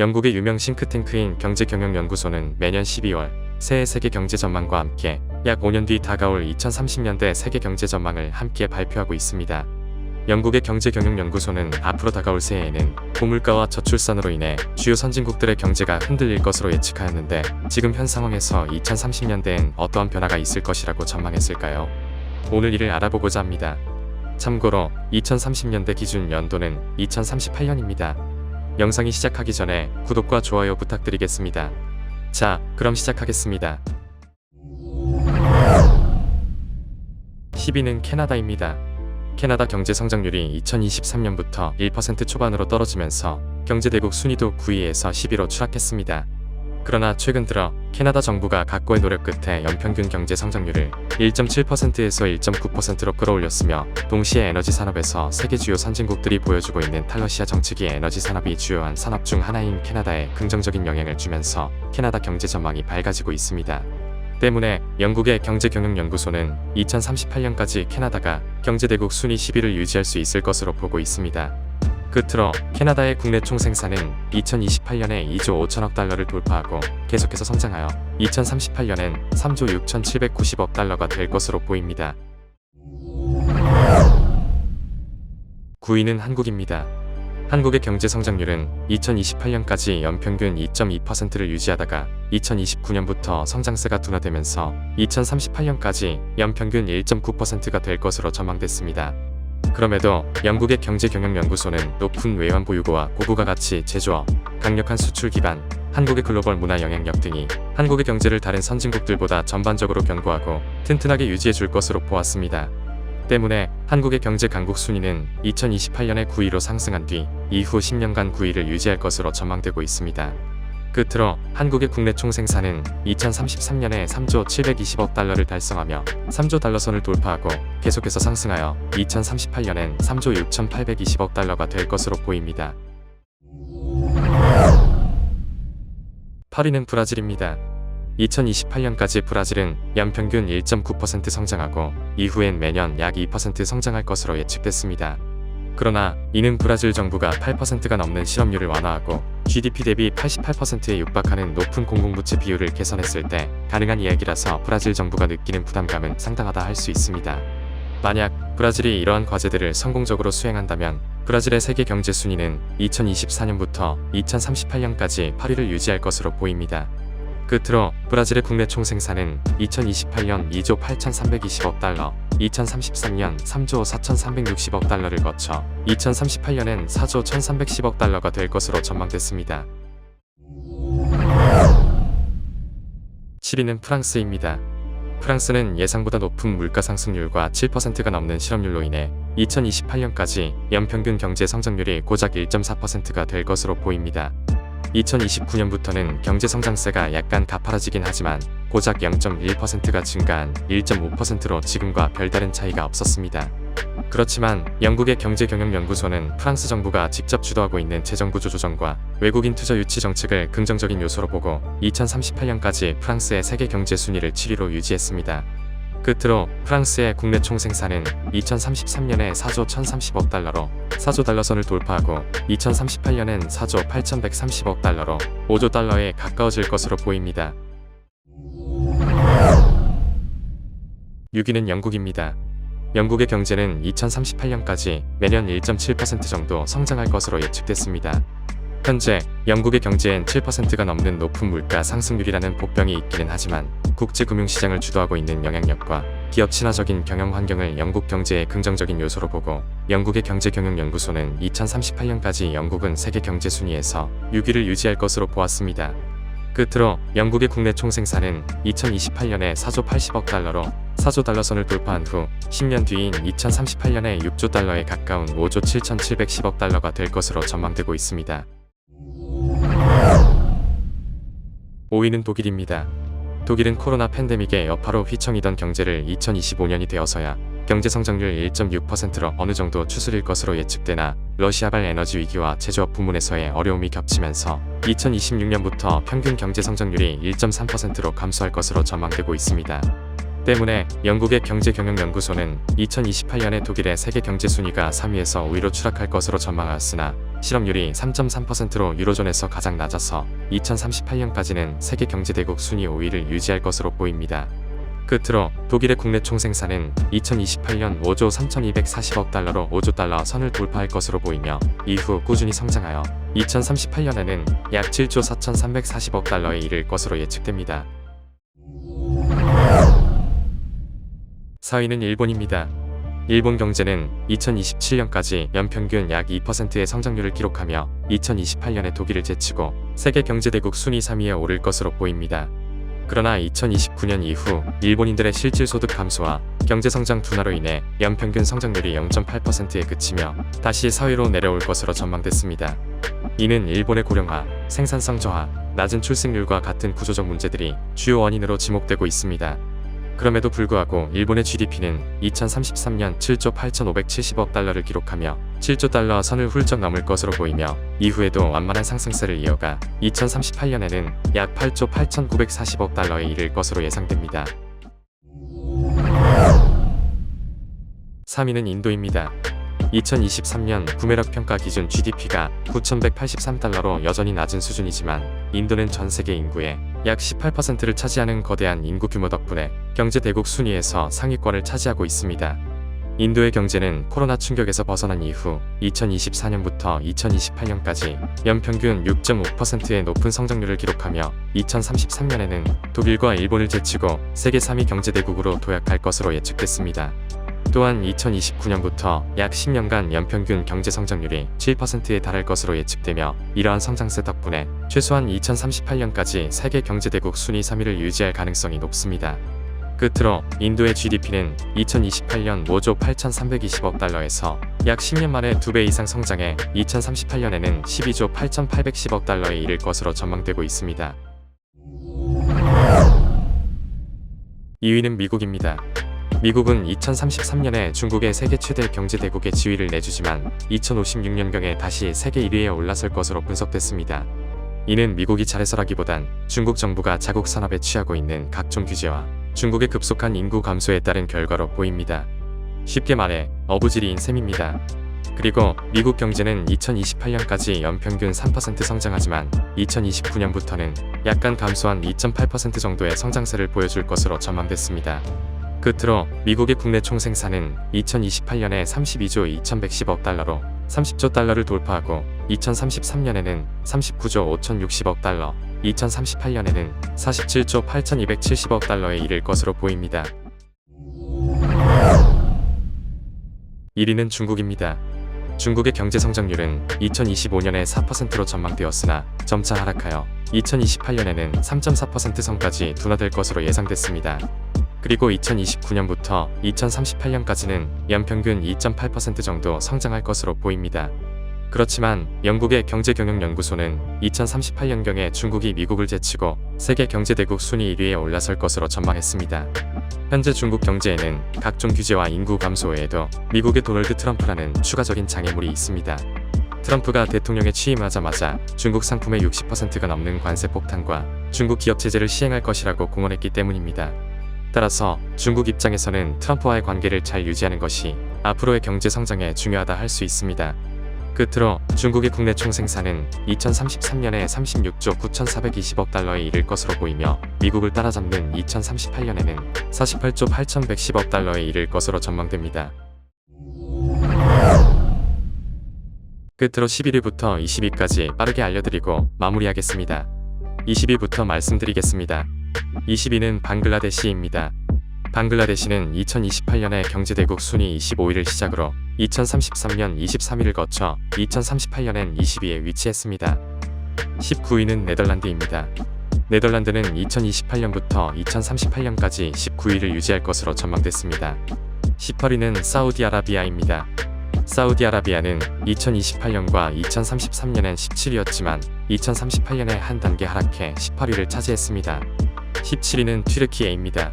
영국의 유명 싱크탱크인 경제경영연구소는 매년 12월 새해 세계 경제 전망과 함께 약 5년 뒤 다가올 2030년대 세계 경제 전망을 함께 발표하고 있습니다. 영국의 경제경영연구소는 앞으로 다가올 새해에는 고물가와 저출산으로 인해 주요 선진국들의 경제가 흔들릴 것으로 예측하였는데 지금 현 상황에서 2030년대엔 어떠한 변화가 있을 것이라고 전망했을까요? 오늘 이를 알아보고자 합니다. 참고로 2030년대 기준 연도는 2038년입니다. 영상이 시작하기 전에 구독과 좋아요 부탁드리겠습니다. 자, 그럼 시작하겠습니다. 10위는 캐나다입니다. 캐나다 경제 성장률이 2023년부터 1% 초반으로 떨어지면서 경제대국 순위도 9위에서 10위로 추락했습니다. 그러나 최근 들어 캐나다 정부가 각고의 노력 끝에 연평균 경제 성장률을 1.7%에서 1.9%로 끌어올렸으며 동시에 에너지 산업에서 세계 주요 선진국들이 보여주고 있는 탈러시아 정책이 에너지 산업이 주요한 산업 중 하나인 캐나다에 긍정적인 영향을 주면서 캐나다 경제 전망이 밝아지고 있습니다. 때문에 영국의 경제경영연구소는 2038년까지 캐나다가 경제대국 순위 10위를 유지할 수 있을 것으로 보고 있습니다. 끝으로 캐나다의 국내 총 생산은 2028년에 2조 5천억 달러를 돌파하고 계속해서 성장하여 2038년엔 3조 6,790억 달러가 될 것으로 보입니다. 9위는 한국입니다. 한국의 경제 성장률은 2028년까지 연평균 2.2%를 유지하다가 2029년부터 성장세가 둔화되면서 2038년까지 연평균 1.9%가 될 것으로 전망됐습니다. 그럼에도 영국의 경제경영연구소는 높은 외환 보유고와 고부가 가치 제조업, 강력한 수출 기반, 한국의 글로벌 문화 영향력 등이 한국의 경제를 다른 선진국들보다 전반적으로 견고하고 튼튼하게 유지해 줄 것으로 보았습니다. 때문에 한국의 경제 강국 순위는 2028년에 9위로 상승한 뒤 이후 10년간 9위를 유지할 것으로 전망되고 있습니다. 끝으로 한국의 국내 총 생산은 2033년에 3조 720억 달러를 달성하며 3조 달러 선을 돌파하고 계속해서 상승하여 2038년엔 3조 6,820억 달러가 될 것으로 보입니다. 8위는 브라질입니다. 2028년까지 브라질은 연평균 1.9% 성장하고 이후엔 매년 약 2% 성장할 것으로 예측됐습니다. 그러나 이는 브라질 정부가 8%가 넘는 실업률을 완화하고 GDP 대비 88%에 육박하는 높은 공공부채 비율을 개선했을 때 가능한 이야기라서 브라질 정부가 느끼는 부담감은 상당하다 할 수 있습니다. 만약 브라질이 이러한 과제들을 성공적으로 수행한다면 브라질의 세계 경제 순위는 2024년부터 2038년까지 8위를 유지할 것으로 보입니다. 끝으로 브라질의 국내 총생산은 2028년 2조 8,320억 달러, 2033년 3조 4,360억 달러를 거쳐 2038년엔 4조 1,310억 달러가 될 것으로 전망됐습니다. 7위는 프랑스입니다. 프랑스는 예상보다 높은 물가 상승률과 7%가 넘는 실업률로 인해 2028년까지 연평균 경제 성장률이 고작 1.4%가 될 것으로 보입니다. 2029년부터는 경제 성장세가 약간 가파라지긴 하지만 고작 0.1%가 증가한 1.5%로 지금과 별다른 차이가 없었습니다. 그렇지만 영국의 경제경영연구소는 프랑스 정부가 직접 주도하고 있는 재정구조 조정과 외국인 투자 유치 정책을 긍정적인 요소로 보고 2038년까지 프랑스의 세계 경제 순위를 7위로 유지했습니다. 끝으로 프랑스의 국내 총 생산은 2033년에 4조 1030억 달러로 4조 달러선을 돌파하고 2038년엔 4조 8130억 달러로 5조 달러에 가까워질 것으로 보입니다. 6위는 영국입니다. 영국의 경제는 2038년까지 매년 1.7% 정도 성장할 것으로 예측됐습니다. 현재 영국의 경제엔 7%가 넘는 높은 물가 상승률이라는 복병이 있기는 하지만 국제 금융시장을 주도하고 있는 영향력과 기업 친화적인 경영 환경을 영국 경제의 긍정적인 요소로 보고 영국의 경제경영연구소는 2038년까지 영국은 세계 경제 순위에서 6위를 유지할 것으로 보았습니다. 끝으로 영국의 국내 총생산은 2028년에 4조 80억 달러로 4조 달러선을 돌파한 후 10년 뒤인 2038년에 6조 달러에 가까운 5조 7,710억 달러가 될 것으로 전망되고 있습니다. 5위는 독일입니다. 독일은 코로나 팬데믹의 여파로 휘청이던 경제를 2025년이 되어서야 경제 성장률 1.6%로 어느 정도 추스릴 것으로 예측되나 러시아발 에너지 위기와 제조업 부문에서의 어려움이 겹치면서 2026년부터 평균 경제 성장률이 1.3%로 감소할 것으로 전망되고 있습니다. 때문에 영국의 경제경영연구소는 2028년에 독일의 세계 경제 순위가 3위에서 5위로 추락할 것으로 전망하였으나 실업률이 3.3%로 유로존에서 가장 낮아서 2038년까지는 세계 경제대국 순위 5위를 유지할 것으로 보입니다. 끝으로 독일의 국내 총생산은 2028년 5조 3,240억 달러로 5조 달러 선을 돌파할 것으로 보이며 이후 꾸준히 성장하여 2038년에는 약 7조 4,340억 달러에 이를 것으로 예측됩니다. 4위는 일본입니다. 일본 경제는 2027년까지 연평균 약 2%의 성장률을 기록하며 2028년에 독일을 제치고 세계 경제대국 순위 3위에 오를 것으로 보입니다. 그러나 2029년 이후 일본인들의 실질 소득 감소와 경제 성장 둔화로 인해 연평균 성장률이 0.8%에 그치며 다시 4위로 내려올 것으로 전망됐습니다. 이는 일본의 고령화, 생산성 저하, 낮은 출생률과 같은 구조적 문제들이 주요 원인으로 지목되고 있습니다. 그럼에도 불구하고 일본의 GDP는 2033년 7조 8,570억 달러를 기록하며 7조 달러 선을 훌쩍 넘을 것으로 보이며 이후에도 완만한 상승세를 이어가 2038년에는 약 8조 8,940억 달러에 이를 것으로 예상됩니다. 3위는 인도입니다. 2023년 구매력 평가 기준 GDP가 9,183달러로 여전히 낮은 수준이지만 인도는 전 세계 인구의 약 18%를 차지하는 거대한 인구 규모 덕분에 경제 대국 순위에서 상위권을 차지하고 있습니다. 인도의 경제는 코로나 충격에서 벗어난 이후 2024년부터 2028년까지 연평균 6.5%의 높은 성장률을 기록하며 2033년에는 독일과 일본을 제치고 세계 3위 경제대국으로 도약할 것으로 예측됐습니다. 또한 2029년부터 약 10년간 연평균 경제 성장률이 7%에 달할 것으로 예측되며 이러한 성장세 덕분에 최소한 2038년까지 세계 경제대국 순위 3위를 유지할 가능성이 높습니다. 끝으로 인도의 GDP는 2028년 5조 8,320억 달러에서 약 10년 만에 2배 이상 성장해 2038년에는 12조 8,810억 달러에 이를 것으로 전망되고 있습니다. 2위는 미국입니다. 미국은 2033년에 중국의 세계 최대 경제 대국의 지위를 내주지만 2056년경에 다시 세계 1위에 올라설 것으로 분석됐습니다. 이는 미국이 잘해서라기보단 중국 정부가 자국 산업에 취하고 있는 각종 규제와 중국의 급속한 인구 감소에 따른 결과로 보입니다. 쉽게 말해 어부지리인 셈입니다. 그리고 미국 경제는 2028년까지 연평균 3% 성장하지만 2029년부터는 약간 감소한 2.8% 정도의 성장세를 보여줄 것으로 전망됐습니다. 끝으로 미국의 국내 총 생산은 2028년에 32조 2110억 달러로 30조 달러를 돌파하고 2033년에는 39조 5060억 달러, 2038년에는 47조 8270억 달러에 이를 것으로 보입니다. 1위는 중국입니다. 중국의 경제 성장률은 2025년에 4%로 전망되었으나 점차 하락하여 2028년에는 3.4% 선까지 둔화될 것으로 예상됐습니다. 그리고 2029년부터 2038년까지는 연평균 2.8% 정도 성장할 것으로 보입니다. 그렇지만 영국의 경제경영연구소는 2038년경에 중국이 미국을 제치고 세계 경제대국 순위 1위에 올라설 것으로 전망했습니다. 현재 중국 경제에는 각종 규제와 인구 감소 외에도 미국의 도널드 트럼프라는 추가적인 장애물이 있습니다. 트럼프가 대통령에 취임하자마자 중국 상품의 60%가 넘는 관세 폭탄과 중국 기업 제재를 시행할 것이라고 공언했기 때문입니다. 따라서 중국 입장에서는 트럼프와의 관계를 잘 유지하는 것이 앞으로의 경제 성장에 중요하다 할 수 있습니다. 끝으로 중국의 국내 총생산은 2033년에 36조 9,420억 달러에 이를 것으로 보이며 미국을 따라잡는 2038년에는 48조 8,110억 달러에 이를 것으로 전망됩니다. 끝으로 11위부터 20위까지 빠르게 알려드리고 마무리하겠습니다. 20위부터 말씀드리겠습니다. 20위는 방글라데시입니다. 방글라데시는 2028년에 경제대국 순위 25위를 시작으로 2033년 23위를 거쳐 2038년엔 20위에 위치했습니다. 19위는 네덜란드입니다. 네덜란드는 2028년부터 2038년까지 19위를 유지할 것으로 전망됐습니다. 18위는 사우디아라비아입니다. 사우디아라비아는 2028년과 2033년엔 17위였지만 2038년에 한 단계 하락해 18위를 차지했습니다. 17위는 튀르키예입니다.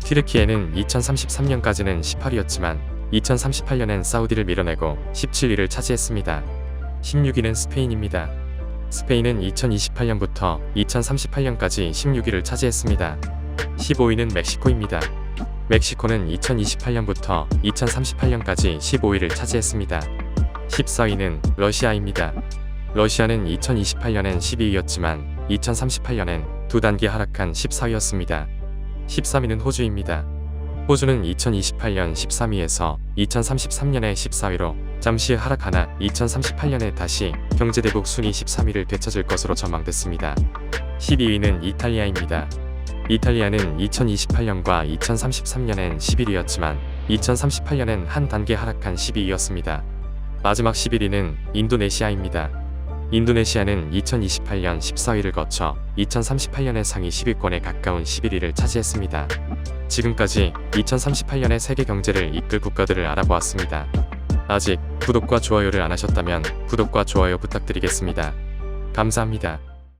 튀르키예는 2033년까지는 18위였지만 2038년엔 사우디를 밀어내고 17위를 차지했습니다. 16위는 스페인입니다. 스페인은 2028년부터 2038년까지 16위를 차지했습니다. 15위는 멕시코입니다. 멕시코는 2028년부터 2038년까지 15위를 차지했습니다. 14위는 러시아입니다. 러시아는 2028년엔 12위였지만 2038년엔 두 단계 하락한 14위였습니다. 13위는 호주입니다. 호주는 2028년 13위에서 2033년에 14위로 잠시 하락하나 2038년에 다시 경제대국 순위 13위를 되찾을 것으로 전망됐습니다. 12위는 이탈리아입니다. 이탈리아는 2028년과 2033년엔 11위였지만 2038년엔 한 단계 하락한 12위였습니다. 마지막 11위는 인도네시아입니다. 인도네시아는 2028년 14위를 거쳐 2038년의 상위 10위권에 가까운 11위를 차지했습니다. 지금까지 2038년의 세계 경제를 이끌 국가들을 알아보았습니다. 아직 구독과 좋아요를 안 하셨다면 구독과 좋아요 부탁드리겠습니다. 감사합니다.